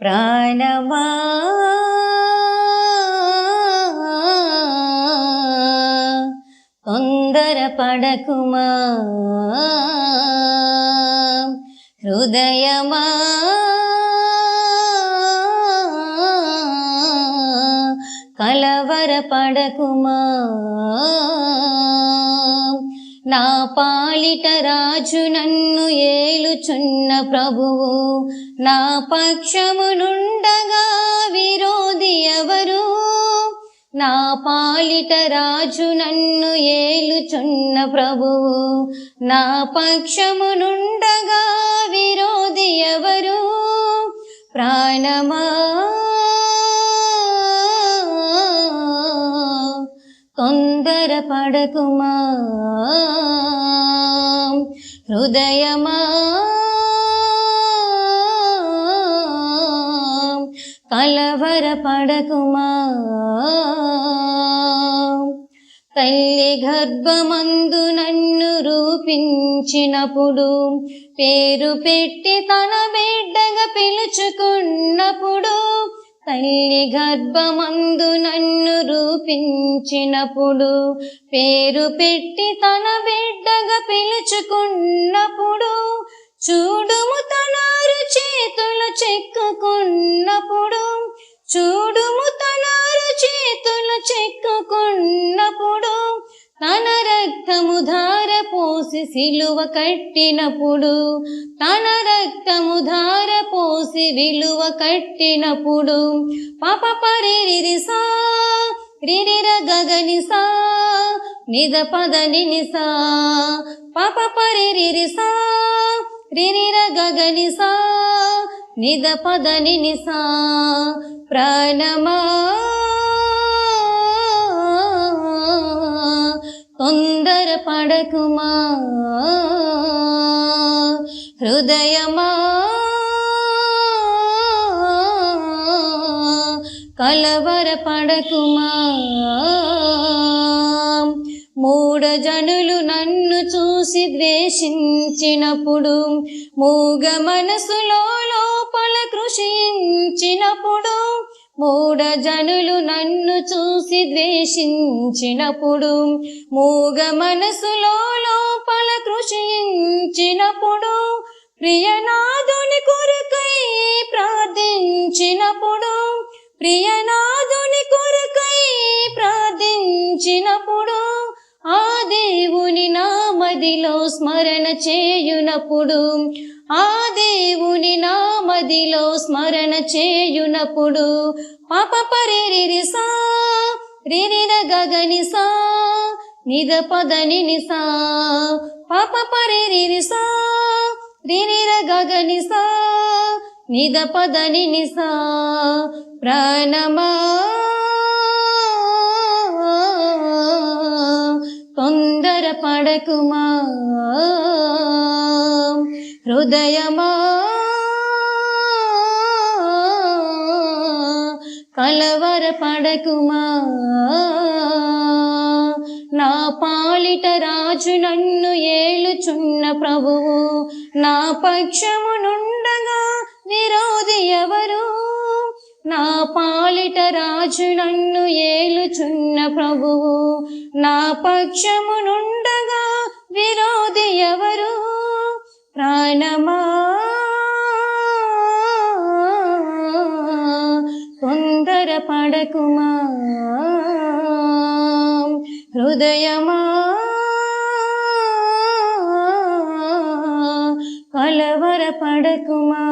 ప్రాణమా? తొందర పడకుమా? హృదయమా? కలవర పడకుమా? నా పాలిట రాజు నన్ను ఏలుచున్న ప్రభువు నా పక్షమునుండగా విరోధి ఎవరు? నా పాలిట రాజు నన్ను ఏలుచున్న ప్రభువు నా పక్షమునుండగా విరోధి ఎవరు? ప్రాణమా? కొంద పడకుమా? హృదయమా? కలవర పడకుమా? తల్లి గర్భమందు నన్ను రూపించినప్పుడు పేరు పెట్టి తన బిడ్డగా పిలుచుకున్నప్పుడు తల్లి గర్భమందు నన్ను రూపించినప్పుడు పేరు పెట్టి తన బిడ్డగా పిలుచుకున్నప్పుడు చూడుము తనారు చేతులు చెక్కుకున్నప్పుడు చూడుము తనారు చేతులు చెక్కుకున్నప్పుడు పోసి సిలువ కట్టినప్పుడు తన రక్తము ధార పోసి విలువ కట్టినప్పుడు పాప పరిరిసా రిరిర గగనిసా నిద పదని నినిసా పాప పరిరిసా రిరిర గగనిసా నిద పదని నిసా ప్రాణమా తొందర పడకుమా? హృదయమా? కలవర పడకుమా? మూడజనులు నన్ను చూసి ద్వేషించినప్పుడు మూగ మనసులో లోపల కృషించినప్పుడు మూఢజనులు నన్ను చూసి ద్వేషించినప్పుడు మూగ మనసులో లోపల కృషించినప్పుడు ప్రియనాథుని కొరకై ప్రార్థించినప్పుడు ప్రియనా స్మరణ చేయునప్పుడు ఆ దేవుని నామదిలో స్మరణ చేయునప్పుడు పాప పరిరిసా రిరిర గగనిసా నిద పదని నినిసా పాప పరిరిసా రిరిర గగనిసా నిద పదని నినిసా ప్రాణమా తొందర పడకుమా. హృదయమా? కలవర పడకుమా నా పాలిట రాజు నన్ను ఏలుచున్న ప్రభువు నా పక్షము నుండగా విరోధి ఎవరు? నా పాలిట రాజు నన్ను ఏలుచున్న ప్రభువు నా పక్షము నుండి ప్రాణమా తొందర పడకుమా హృదయమా కలవర పడకుమా